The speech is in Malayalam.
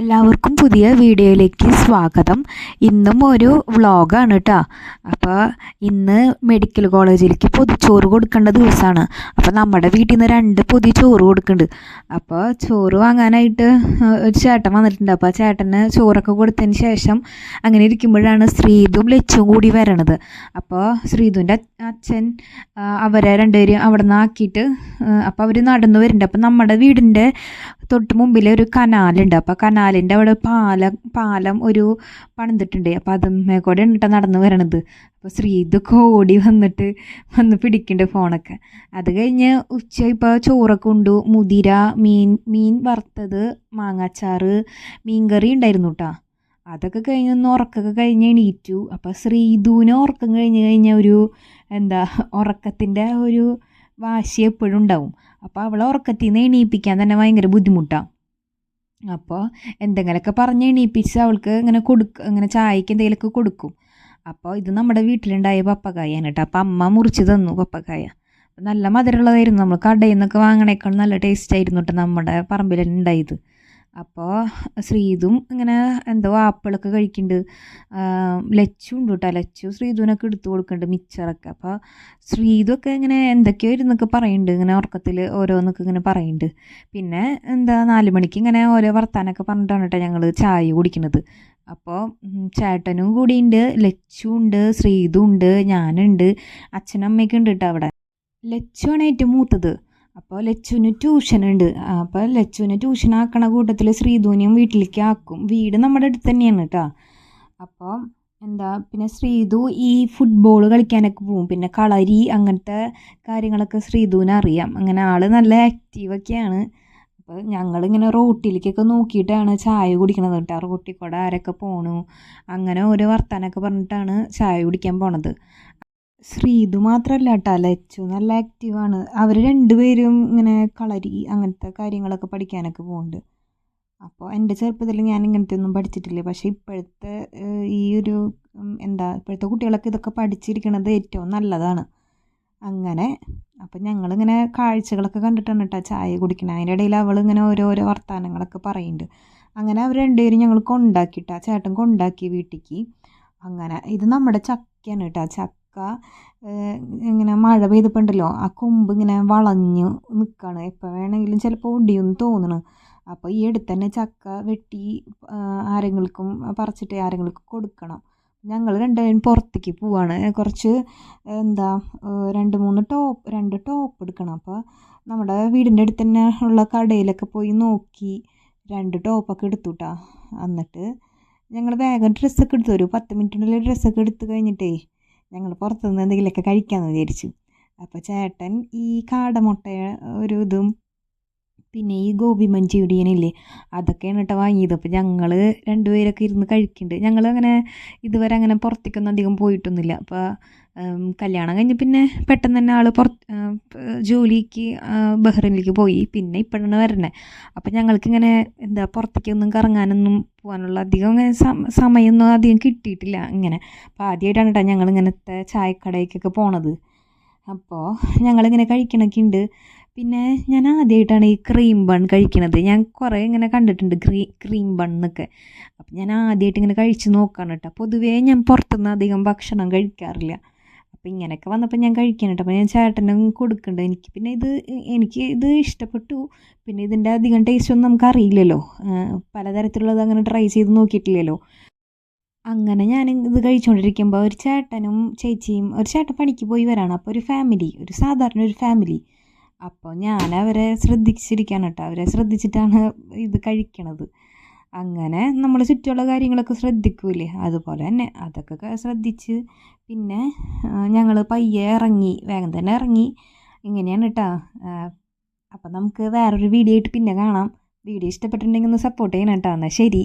എല്ലാവർക്കും പുതിയ വീഡിയോയിലേക്ക് സ്വാഗതം. ഇന്നും ഒരു വ്ളോഗാണ് കേട്ടോ അപ്പോൾ ഇന്ന് മെഡിക്കൽ കോളേജിലേക്ക് പൊതിച്ചോറ് കൊടുക്കേണ്ട ദിവസമാണ് അപ്പോൾ നമ്മുടെ വീട്ടിൽ നിന്ന് രണ്ട് പൊതി ചോറ് കൊടുക്കുന്നുണ്ട് അപ്പോൾ ചോറ് വാങ്ങാനായിട്ട് ഒരു ചേട്ടൻ വന്നിട്ടുണ്ട്. അപ്പോൾ ആ ചേട്ടന് ചോറൊക്കെ കൊടുത്തതിന് ശേഷം അങ്ങനെ ഇരിക്കുമ്പോഴാണ് ശ്രീതും ലച്ചും കൂടി വരണത്. അപ്പോൾ ശ്രീതുവിന്റെ അച്ഛൻ അവരെ രണ്ടുപേരും അവിടെ നിന്ന് ആക്കിയിട്ട് അപ്പോൾ അവർ നടന്നു വരുന്നുണ്ട്. അപ്പോൾ നമ്മുടെ വീടിന്റെ തൊട്ട് മുമ്പിൽ ഒരു കനാലുണ്ട്. അപ്പോൾ കനാലിന്റെ അവിടെ പാലം പാലം ഒരു പണിതിട്ടുണ്ട്. അപ്പോൾ അതുമ്മേ കൂടെ ഉണ്ട് നടന്നു വരണത്. അപ്പോൾ ശ്രീതൊക്കെ ഓടി വന്നിട്ട് വന്ന് പിടിക്കുന്നുണ്ട് ഫോണൊക്കെ. അത് കഴിഞ്ഞ് ഉച്ച ഇപ്പോൾ ചോറൊക്കെ ഉണ്ടു. മുതിര മീൻ മീൻ വറുത്തത് മാങ്ങാച്ചാറ് മീൻകറി ഉണ്ടായിരുന്നു കേട്ടോ അതൊക്കെ കഴിഞ്ഞ് ഒന്ന് ഉറക്കമൊക്കെ കഴിഞ്ഞ് എണീറ്റു. അപ്പോൾ ശ്രീതുവിനെ ഉറക്കം കഴിഞ്ഞ് കഴിഞ്ഞാൽ ഒരു എന്താ ഉറക്കത്തിന്റെ ഒരു വാശി എപ്പോഴും ഉണ്ടാവും. അപ്പോൾ അവളെ ഉറക്കത്തിൽ നിന്ന് എണീപ്പിക്കാൻ തന്നെ ഭയങ്കര ബുദ്ധിമുട്ടാണ് അപ്പോൾ എന്തെങ്കിലുമൊക്കെ പറഞ്ഞ് എണീപ്പിച്ച് അവൾക്ക് ഇങ്ങനെ കൊടുക്ക ഇങ്ങനെ ചായക്ക് എന്തെങ്കിലുമൊക്കെ കൊടുക്കും. അപ്പോൾ ഇത് നമ്മുടെ വീട്ടിലുണ്ടായ പപ്പക്കായാണ് കേട്ടോ. അപ്പോൾ അമ്മ മുറിച്ച് തന്നു പപ്പക്കായ. നല്ല മധുരമുള്ളതായിരുന്നു. നമ്മൾ കടയിൽ നിന്നൊക്കെ വാങ്ങണേക്കാൾ നല്ല ടേസ്റ്റ് ആയിരുന്നു കേട്ടോ നമ്മുടെ പറമ്പിൽ ഉണ്ടായത്. അപ്പോൾ ശ്രീതും ഇങ്ങനെ എന്തോ ആപ്പിളൊക്കെ കഴിക്കുന്നുണ്ട് ലച്ചു ഉണ്ട് കേട്ടോ ലച്ചു ശ്രീതുവിനൊക്കെ എടുത്തു കൊടുക്കുന്നുണ്ട് മിച്ചറൊക്കെ. അപ്പോൾ ശ്രീതുമൊക്കെ ഇങ്ങനെ എന്തൊക്കെയോ ഇരുന്നൊക്കെ പറയുന്നുണ്ട് ഇങ്ങനെ ഉറക്കത്തിൽ ഓരോന്നൊക്കെ ഇങ്ങനെ പറയുന്നുണ്ട് പിന്നെ എന്താ നാല് മണിക്ക് ഇങ്ങനെ ഓരോ വർത്താനൊക്കെ പറഞ്ഞിട്ടാണ് കേട്ടോ ഞങ്ങൾ ചായ കുടിക്കുന്നത് അപ്പോൾ ചേട്ടനും കൂടിയുണ്ട് ലച്ചു ഉണ്ട് ശ്രീതു ഉണ്ട് ഞാനുണ്ട്. അച്ഛനും അമ്മയൊക്കെ ഉണ്ട് കേട്ടോ അവിടെ. ലച്ചുവാണ് ഏറ്റവും മൂത്തത്. അപ്പോൾ ലച്ചുവിന് ട്യൂഷൻ ഉണ്ട്. അപ്പോൾ ലച്ചുവിന് ട്യൂഷൻ ആക്കണ കൂട്ടത്തിൽ ശ്രീധുവിനെയും വീട്ടിലേക്ക് ആക്കും. വീട് നമ്മുടെ അടുത്ത് തന്നെയാണ് കേട്ടോ അപ്പോൾ എന്താ പിന്നെ ശ്രീധു ഈ ഫുട്ബോൾ കളിക്കാനൊക്കെ പോവും. പിന്നെ കളരി അങ്ങനത്തെ കാര്യങ്ങളൊക്കെ ശ്രീധുവിന് അറിയാം. അങ്ങനെ ആൾ നല്ല ആക്റ്റീവൊക്കെയാണ് അപ്പോൾ ഞങ്ങളിങ്ങനെ റോട്ടിലേക്കൊക്കെ നോക്കിയിട്ടാണ് ചായ കുടിക്കണത് കേട്ടോ റോട്ടിൽ കൂടെ ആരൊക്കെ പോണു? അങ്ങനെ ഓരോ വർത്താനൊക്കെ പറഞ്ഞിട്ടാണ് ചായ കുടിക്കാൻ പോണത്. ശ്രീതു മാത്രമല്ല കേട്ടോ ലച്ചു നല്ല ആക്റ്റീവാണ് അവർ രണ്ടുപേരും ഇങ്ങനെ കളരി അങ്ങനത്തെ കാര്യങ്ങളൊക്കെ പഠിക്കാനൊക്കെ പോകുന്നുണ്ട് അപ്പോൾ എന്റെ ചെറുപ്പത്തിൽ ഞാൻ ഇങ്ങനത്തെ ഒന്നും പഠിച്ചിട്ടില്ല. പക്ഷേ ഇപ്പോഴത്തെ ഈ ഒരു എന്താ ഇപ്പോഴത്തെ കുട്ടികളൊക്കെ ഇതൊക്കെ പഠിച്ചിരിക്കണത് ഏറ്റവും നല്ലതാണ്. അങ്ങനെ അപ്പം ഞങ്ങളിങ്ങനെ കാഴ്ചകളൊക്കെ കണ്ടിട്ടാണ് കേട്ടോ ചായ കുടിക്കണത് അതിന്റെ ഇടയിൽ അവൾ ഇങ്ങനെ ഓരോരോ വർത്തമാനങ്ങളൊക്കെ പറയുന്നുണ്ട്. അങ്ങനെ അവർ രണ്ടുപേരും ഞങ്ങൾ കൊണ്ടാക്കിയിട്ടാ ചേട്ടൻ കൊണ്ടാക്കി വീട്ടിലേക്ക് അങ്ങനെ ഇത് നമ്മുടെ ചക്കയാണ് കേട്ടോ ചക്ക ഏഹ്, ഇങ്ങനെ മഴ പെയ്തപ്പോണ്ടല്ലോ ആ കൊമ്പ് ഇങ്ങനെ വളഞ്ഞ് നിൽക്കുകയാണ് എപ്പോൾ വേണമെങ്കിലും ചിലപ്പോൾ ഒടിയും തോന്നണ്. അപ്പോൾ ഈ അടുത്ത് തന്നെ ചക്ക വെട്ടി ആരെങ്കിലും പറിച്ചിട്ട് ആരെങ്കിലും കൊടുക്കണം. ഞങ്ങൾ രണ്ടുപേരും പുറത്തേക്ക് പോവാണ്. കുറച്ച് എന്താ രണ്ട് മൂന്ന് ടോപ്പ് രണ്ട് ടോപ്പ് എടുക്കണം. അപ്പോൾ നമ്മുടെ വീടിന്റെ അടുത്ത് തന്നെ ഉള്ള കടയിലൊക്കെ പോയി നോക്കി രണ്ട് ടോപ്പൊക്കെ എടുത്തു കേട്ടോ എന്നിട്ട് ഞങ്ങൾ വേഗം ഡ്രസ്സൊക്കെ എടുത്തു ഒരു പത്ത് മിനിറ്റിനുള്ളിൽ ഡ്രസ്സൊക്കെ എടുത്തു കഴിഞ്ഞിട്ടേ ഞങ്ങൾ പുറത്തുനിന്ന് എന്തെങ്കിലുമൊക്കെ കഴിക്കാമെന്ന് വിചാരിച്ചു. അപ്പോൾ ചേട്ടൻ ഈ കാടമുട്ട ഒരു ഇതും പിന്നെ ഈ ഗോപി മഞ്ചൂരിയനില്ലേ അതൊക്കെയാണ് കേട്ടോ വാങ്ങിയത്. അപ്പോൾ ഞങ്ങൾ രണ്ടുപേരൊക്കെ ഇരുന്ന് കഴിക്കുന്നുണ്ട് ഞങ്ങൾ അങ്ങനെ ഇതുവരെ അങ്ങനെ പുറത്തേക്കൊന്നും അധികം പോയിട്ടൊന്നുമില്ല. അപ്പോൾ കല്യാണം കഴിഞ്ഞ് പിന്നെ പെട്ടെന്ന് തന്നെ ആൾ പുറത്ത് ജോലിക്ക് ബഹ്റിനിലേക്ക് പോയി. പിന്നെ ഇപ്പോഴാണ് വരണത് അപ്പം ഞങ്ങൾക്കിങ്ങനെ എന്താ പുറത്തേക്കൊന്നും കറങ്ങാനൊന്നും പോകാനുള്ള അധികം അങ്ങനെ സമയമൊന്നും അധികം കിട്ടിയിട്ടില്ല ഇങ്ങനെ. അപ്പോൾ ആദ്യമായിട്ടാണ് കേട്ടോ ഞങ്ങൾ ഇങ്ങനത്തെ പോണത്. അപ്പോൾ ഞങ്ങളിങ്ങനെ കഴിക്കണൊക്കെ ഉണ്ട്. പിന്നെ ഞാൻ ആദ്യമായിട്ടാണ് ഈ ക്രീം ബൺ കഴിക്കണത്. ഞാൻ കുറേ ഇങ്ങനെ കണ്ടിട്ടുണ്ട് ക്രീ ക്രീം ബൺ എന്നൊക്കെ അപ്പം ഞാൻ ആദ്യമായിട്ട് ഇങ്ങനെ കഴിച്ച് നോക്കാണ് കേട്ടോ പൊതുവേ ഞാൻ പുറത്തുനിന്ന് അധികം ഭക്ഷണം കഴിക്കാറില്ല. അപ്പം ഇങ്ങനെയൊക്കെ വന്നപ്പോൾ ഞാൻ കഴിക്കാൻ കേട്ടോ അപ്പോൾ ഞാൻ ചേട്ടനും കൊടുക്കുന്നുണ്ട് എനിക്ക് പിന്നെ ഇത് എനിക്ക് ഇത് ഇഷ്ടപ്പെട്ടു. പിന്നെ ഇതിന്റെ അധികം ടേസ്റ്റ് ഒന്നും നമുക്ക് അറിയില്ലല്ലോ പലതരത്തിലുള്ളത് അങ്ങനെ ട്രൈ ചെയ്ത് നോക്കിയിട്ടില്ലല്ലോ. അങ്ങനെ ഞാൻ ഇത് കഴിച്ചുകൊണ്ടിരിക്കുമ്പോൾ ഒരു ചേട്ടനും ചേച്ചിയും ഒരു ചേട്ടൻ പണിക്ക് പോയി വരാണ്. അപ്പോൾ ഒരു ഫാമിലി ഒരു സാധാരണ ഒരു ഫാമിലി അപ്പോൾ ഞാൻ അവരെ ശ്രദ്ധിച്ചിരിക്കുകയാണ് കേട്ടോ. അവരെ ശ്രദ്ധിച്ചിട്ടാണ് ഇത് കഴിക്കണത്. അങ്ങനെ നമ്മൾ ചുറ്റുമുള്ള കാര്യങ്ങളൊക്കെ ശ്രദ്ധിക്കൂലേ? അതുപോലെ തന്നെ അതൊക്കെ ശ്രദ്ധിച്ച് പിന്നെ ഞങ്ങൾ പയ്യെ ഇറങ്ങി വേഗം തന്നെ ഇറങ്ങി. ഇങ്ങനെയാണ് കേട്ടോ. അപ്പം നമുക്ക് വേറൊരു വീഡിയോ ആയിട്ട് പിന്നെ കാണാം. വീഡിയോ ഇഷ്ടപ്പെട്ടിട്ടുണ്ടെങ്കിൽ ഒന്ന് സപ്പോർട്ട് ചെയ്യണം കേട്ടോ. എന്നാൽ ശരി.